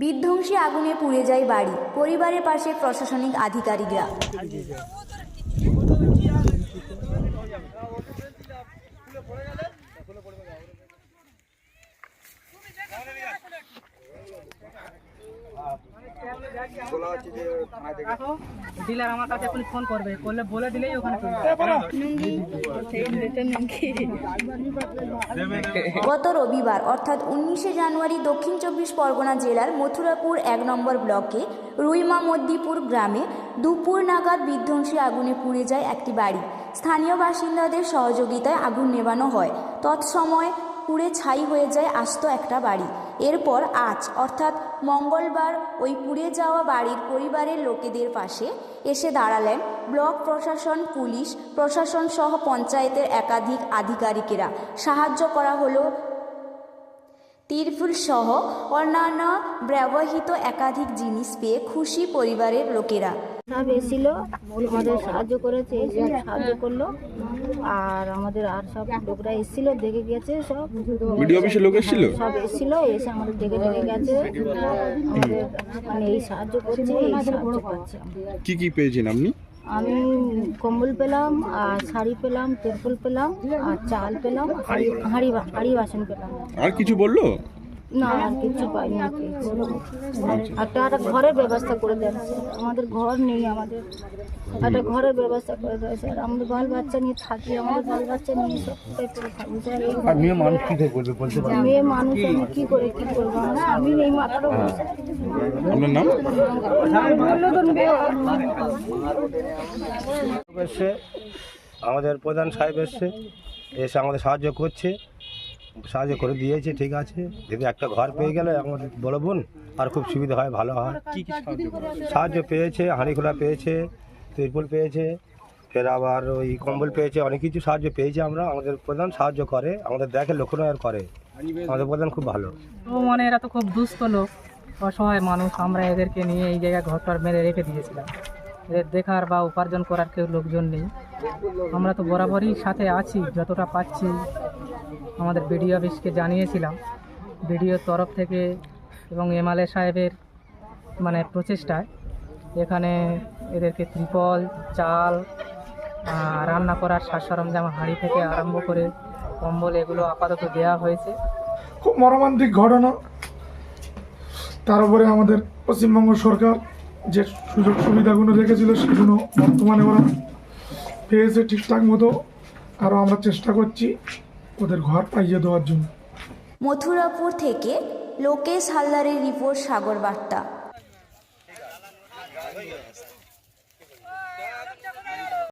বিধ্বংসী আগুনে পুড়ে যায় বাড়ি। পরিবারের পাশে প্রশাসনিক আধিকারিকরা। ডিলার আমার কাছে ফোন করবে, করলে বলে দিলেই ওখানে গত রবিবার, অর্থাৎ উনিশে জানুয়ারি দক্ষিণ চব্বিশ পরগনা জেলার মথুরাপুর এক নম্বর ব্লকে রুইমা মদ্দিপুর গ্রামে দুপুর নাগাদ বিধ্বংসী আগুনে পুড়ে যায় একটি বাড়ি। স্থানীয় বাসিন্দাদের সহযোগিতায় আগুন নেভানো হয়। তৎসময় পুড়ে ছাই হয়ে যায় আস্ত একটা বাড়ি। এরপর আজ, অর্থাৎ মঙ্গলবার ওই পুড়ে যাওয়া বাড়ির পরিবারের লোকেদের পাশে এসে দাঁড়ালেন ব্লক প্রশাসন, পুলিশ প্রশাসন সহ পঞ্চায়েতের একাধিক আধিকারিকেরা। সাহায্য করা হলো সহ অন্যান্য ব্যবহৃত একাধিক জিনিস পেয়ে খুশি পরিবারের লোকেরা। সব এসেছিল আমাদের সাহায্য করেছে এসে সাহায্য করল। আর আমাদের আর সব লোকরা এসেছিল দেখে গেছে সব। ভিডিও অফিসের লোক এসেছিল? সব এসেছিল এসে আমাদের দেখে দেখে গেছে। আমাদের মানে এই সাহায্য করছে এই সাহায্য পাচ্ছে। আমরা। কি কি পেয়েছেন আপনি? আমি কম্বল পেলাম, আর শাড়ি পেলাম তেরপল পেলাম, আর চাল পেলাম হাঁড়ি হাঁড়ি বাসন পেলাম। আর কিছু বলল? না আর কিছু পাইনি পেয়েছি। একটা একটা ঘরের ব্যবস্থা করে দেন। আমাদের ঘর নেই আমাদের। একটা ঘরের ব্যবস্থা করে দেয় স্যার। আমাদের বাল বাচ্চা নিয়ে থাকি আমাদের বাল বাচ্চা নিয়ে সব কোথায় পড়ে থাকি। স্যার মেয়ে মানুষ কি করে বলতে মেয়ে মানুষ আমি কি করে কি করব? মাথাটা আপনার নাম? এসছে। আমাদের প্রধান সাহেব এসছে। এসে আমাদের সাহায্য করছে। সাহায্য করে দিয়েছে ঠিক আছে। যদি একটা ঘর পেয়ে গেলে আমার বড় বোন আর খুব সুবিধা হয় ভালো হয়। সাহায্য পেয়েছে হাঁড়ি খোলা পেয়েছে তিরপল পেয়েছে ফের আবার ওই কম্বল পেয়েছে অনেক কিছু সাহায্য পেয়েছে আমরা। আমাদের প্রধান সাহায্য করে আমাদের দেখে লক্ষ্য নজর করে। আমাদের প্রধান খুব ভালো। ও মানে এরা তো খুব দুস্থ লোক অসহায় মানুষ। আমরা এদেরকে নিয়ে এই জায়গায় ঘরটার মেরে রেখে দিয়েছিলাম। এদের দেখার বা উপার্জন করার কেউ লোকজন নেই। আমরা তো বরাবরই সাথে আছি যতটা পাচ্ছি। আমাদের বিডিও অফিসকে জানিয়েছিলাম। বিডিওর তরফ থেকে এবং এমএলএ সাহেবের মানে প্রচেষ্টায় এখানে এদেরকে ত্রিপল, চাল রান্না করার সাজ সরঞ্জাম, হাঁড়ি থেকে আরম্ভ করে কম্বল এগুলো আপাতত দেওয়া হয়েছে। খুব মর্মান্তিক ঘটনা। তার উপরে আমাদের পশ্চিমবঙ্গ সরকার যে সুযোগ সুবিধাগুলো রেখেছিল সেগুলো বর্তমানে ওরা পেয়েছে ঠিকঠাক মতো। আরও আমরা চেষ্টা করছি। ওদের ঘর পাইয়ে দেওয়ার জন্য। মথুরাপুর থেকে লোকেশ হালদারের রিপোর্ট সাগর বার্তা